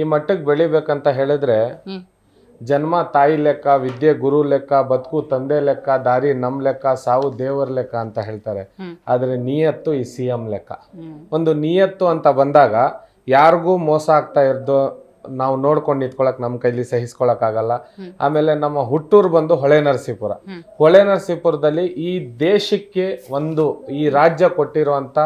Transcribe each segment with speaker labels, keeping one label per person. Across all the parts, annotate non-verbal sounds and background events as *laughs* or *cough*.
Speaker 1: ಈ ಮಟ್ಟಕ್ಕೆ ಬೆಳಿಬೇಕಂತ ಹೇಳಿದ್ರೆ ಜನ್ಮ ತಾಯಿ ಲೆಕ್ಕ ವಿದ್ಯೆ ಗುರು ಲೆಕ್ಕ ಬದುಕು ತಂದೆ ಲೆಕ್ಕ ದಾರಿ ನಮ್ ಲೆಕ್ಕ ಸಾವು ದೇವರ ಲೆಕ್ಕ ಅಂತ ಹೇಳ್ತಾರೆ. ಆದ್ರೆ ನಿಯತ್ತು ಈ ಸಿ ಎಂ ಲೆಕ್ಕ. ಒಂದು ನಿಯತ್ತು ಅಂತ ಬಂದಾಗ ಯಾರಿಗೂ ಮೋಸ ಆಗ್ತಾ ಇರ್ದು ನಾವು ನೋಡ್ಕೊಂಡು ನಿಂತ್ಕೊಳಕ್ ನಮ್ಮ ಕೈಲಿ ಸಹಿಸ್ಕೊಳಕ್ ಆಗಲ್ಲ. ಆಮೇಲೆ ನಮ್ಮ ಹುಟ್ಟೂರು ಬಂದು ಹೊಳೆ ನರಸೀಪುರ. ಹೊಳೆ ನರಸೀಪುರದಲ್ಲಿ ಈ ದೇಶಕ್ಕೆ ಒಂದು ಈ ರಾಜ್ಯ ಕೊಟ್ಟಿರುವಂತ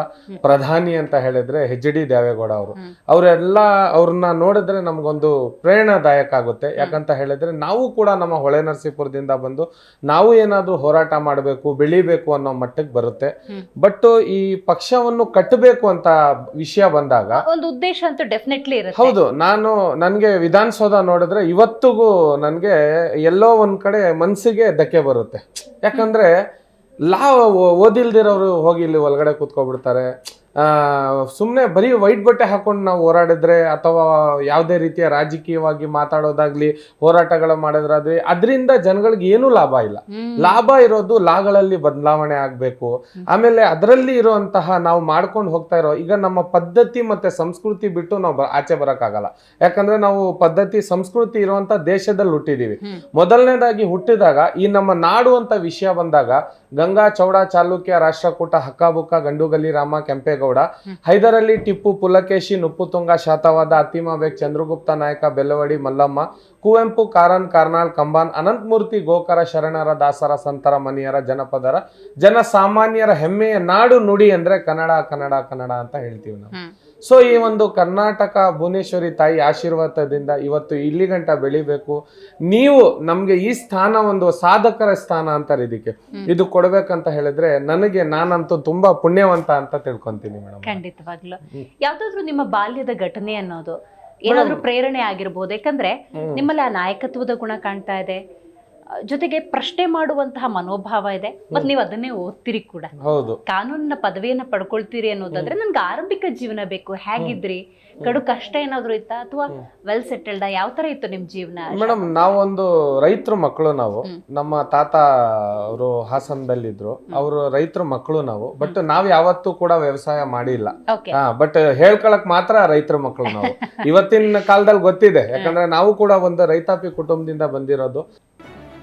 Speaker 1: ಪ್ರಧಾನಿ ಅಂತ ಹೇಳಿದ್ರೆ ಹೆಚ್ ಡಿ ದೇವೇಗೌಡ ಅವರು. ಅವರೆಲ್ಲ ಅವ್ರನ್ನ ನೋಡಿದ್ರೆ ನಮಗೊಂದು ಪ್ರೇರಣಾದಾಯಕ ಆಗುತ್ತೆ. ಯಾಕಂತ ಹೇಳಿದ್ರೆ ನಾವು ಕೂಡ ನಮ್ಮ ಹೊಳೆ ನರಸೀಪುರದಿಂದ ಬಂದು ನಾವು ಏನಾದ್ರೂ ಹೋರಾಟ ಮಾಡಬೇಕು ಬೆಳಿಬೇಕು ಅನ್ನೋ ಮಟ್ಟಕ್ಕೆ ಬರುತ್ತೆ. ಬಟ್ ಈ ಪಕ್ಷವನ್ನು ಕಟ್ಟಬೇಕು ಅಂತ ವಿಷಯ ಬಂದಾಗ
Speaker 2: ಒಂದು ಉದ್ದೇಶ ಅಂತೂ ಡೆಫಿನೆಟ್ಲಿ ಇರುತ್ತೆ.
Speaker 1: ಹೌದು ನಾನು ನನ್ಗೆ ವಿಧಾನಸೌಧ ನೋಡಿದ್ರೆ ಇವತ್ತಿಗೂ ನನಗೆ ಎಲ್ಲೋ ಒಂದು ಕಡೆ ಮನಸ್ಸಿಗೆ ಧಕ್ಕೆ ಬರುತ್ತೆ. ಯಾಕಂದರೆ ಲಾ ಓದಿಲ್ದಿರೋರು ಹೋಗಿ ಇಲ್ಲಿ ಒಳಗಡೆ ಕೂತ್ಕೊಬಿಡ್ತಾರೆ. ಸುಮ್ಮನೆ ಬರೀ ವೈಟ್ ಬಟ್ಟೆ ಹಾಕೊಂಡು ನಾವು ಹೋರಾಡಿದ್ರೆ ಅಥವಾ ಯಾವುದೇ ರೀತಿಯ ರಾಜಕೀಯವಾಗಿ ಮಾತಾಡೋದಾಗ್ಲಿ ಹೋರಾಟಗಳು ಮಾಡೋದ್ರಾದ್ರೆ ಅದರಿಂದ ಜನಗಳಿಗೆ ಏನೂ ಲಾಭ ಇಲ್ಲ. ಲಾಭ ಇರೋದು ಲಾಗಳಲ್ಲಿ ಬದಲಾವಣೆ ಆಗಬೇಕು. ಆಮೇಲೆ ಅದರಲ್ಲಿ ಇರುವಂತಹ ನಾವು ಮಾಡ್ಕೊಂಡು ಹೋಗ್ತಾ ಇರೋ ಈಗ ನಮ್ಮ ಪದ್ಧತಿ ಮತ್ತೆ ಸಂಸ್ಕೃತಿ ಬಿಟ್ಟು ನಾವು ಆಚೆ ಬರೋಕ್ಕಾಗಲ್ಲ. ಯಾಕಂದ್ರೆ ನಾವು ಪದ್ಧತಿ ಸಂಸ್ಕೃತಿ ಇರುವಂತ ದೇಶದಲ್ಲಿ ಹುಟ್ಟಿದೀವಿ. ಮೊದಲನೇದಾಗಿ ಹುಟ್ಟಿದಾಗ ಈ ನಮ್ಮ ನಾಡು ಅಂತ ವಿಷಯ ಬಂದಾಗ ಗಂಗಾ ಚೌಡ ಚಾಲುಕ್ಯ ರಾಷ್ಟ್ರಕೂಟ ಹಕ್ಕಾಬುಕ್ಕ ಗಂಡುಗಲ್ಲಿ ರಾಮ ಕೆಂಪೇಗೌಡ ಹೈದರಲ್ಲಿ ಟಿಪ್ಪು ಪುಲಕೇಶಿ ನುಪ್ಪುತುಂಗ ಶಾತವಾದ ಅತಿಮಾಬೇಗ್ ಚಂದ್ರಗುಪ್ತ ನಾಯಕ ಬೆಲ್ಲವಡಿ ಮಲ್ಲಮ್ಮ ಕುವೆಂಪು ಕಾರನ್ ಕಾರ್ನಾಳ್ ಕಂಬಾನ್ ಅನಂತಮೂರ್ತಿ ಗೋಕರ ಶರಣರ ದಾಸರ ಸಂತರ ಮನಿಯರ ಜನಪದರ ಜನಸಾಮಾನ್ಯರ ಹೆಮ್ಮೆಯ ನಾಡು ನುಡಿ ಅಂದ್ರೆ ಕನ್ನಡ ಕನ್ನಡ ಕನ್ನಡ ಅಂತ ಹೇಳ್ತೀವಿ ನಾವು. ಸೊ ಈ ಒಂದು ಕರ್ನಾಟಕ ಭುವನೇಶ್ವರಿ ತಾಯಿ ಆಶೀರ್ವಾದದಿಂದ ಇವತ್ತು ಇಲ್ಲಿ ಗಂಟ ಬೆಳಿಬೇಕು. ನೀವು ನಮ್ಗೆ ಈ ಸ್ಥಾನ ಒಂದು ಸಾಧಕರ ಸ್ಥಾನ ಅಂತಾರೆ ಇದಕ್ಕೆ ಇದು ಕೊಡ್ಬೇಕಂತ ಹೇಳಿದ್ರೆ ನನಗೆ ನಾನಂತೂ ತುಂಬಾ ಪುಣ್ಯವಂತ ಅಂತ ತಿಳ್ಕೊಂತೀನಿ. ಮೇಡಮ್
Speaker 2: ಖಂಡಿತವಾಗ್ಲು. ಯಾವ್ದಾದ್ರು ನಿಮ್ಮ ಬಾಲ್ಯದ ಘಟನೆ ಅನ್ನೋದು ಏನಾದ್ರೂ ಪ್ರೇರಣೆ ಆಗಿರ್ಬೋದು ಯಾಕಂದ್ರೆ ನಿಮ್ಮಲ್ಲಿ ಆ ನಾಯಕತ್ವದ ಗುಣ ಕಾಣ್ತಾ ಇದೆ ಜೊತೆಗೆ ಪ್ರಶ್ನೆ ಮಾಡುವಂತಹ ಮನೋಭಾವ ಇದೆ. ಮತ್ತೆ ನೀವು ಅದನ್ನೇ ಓದ್ತೀರಿ ಕೂಡ.
Speaker 1: ಹೌದು.
Speaker 2: ಕಾನೂನಿನ ಪದವಿಯನ್ನ ಪಡ್ಕೊಳ್ತೀರಿ ಅನ್ನೋದಾದ್ರೆ ನನ್ಗೆ ಆರಂಭಿಕ ಜೀವನ ಬೇಕು. ಹೇಗಿದ್ರಿ? ಕಡು ಕಷ್ಟ ಏನಾದ್ರು ಇತ್ತಾ? ಅಥವಾ ವೆಲ್ ಸೆಟಲ್ಡ್ ಯಾವ ತರ ಇತ್ತು ನಿಮ್ ಜೀವನ?
Speaker 1: ಮೇಡಮ್ ನಾವೊಂದು ರೈತರ ಮಕ್ಕಳು ನಾವು. ನಮ್ಮ ತಾತ ಅವರು ಹಾಸನದಲ್ಲಿದ್ರು ಅವರು ರೈತರ ಮಕ್ಕಳು ನಾವು. ಬಟ್ ನಾವ್ ಯಾವತ್ತೂ ಕೂಡ ವ್ಯವಸಾಯ ಮಾಡಿಲ್ಲ. ಬಟ್ ಹೇಳ್ಕೊಳಕ್ ಮಾತ್ರ ರೈತರ ಮಕ್ಕಳು ನಾವು. *laughs* ಇವತ್ತಿನ ಕಾಲದಲ್ಲಿ ಗೊತ್ತಿದೆ. ಯಾಕಂದ್ರೆ ನಾವು ಕೂಡ ಒಂದು ರೈತಾಪಿ ಕುಟುಂಬದಿಂದ ಬಂದಿರೋದು.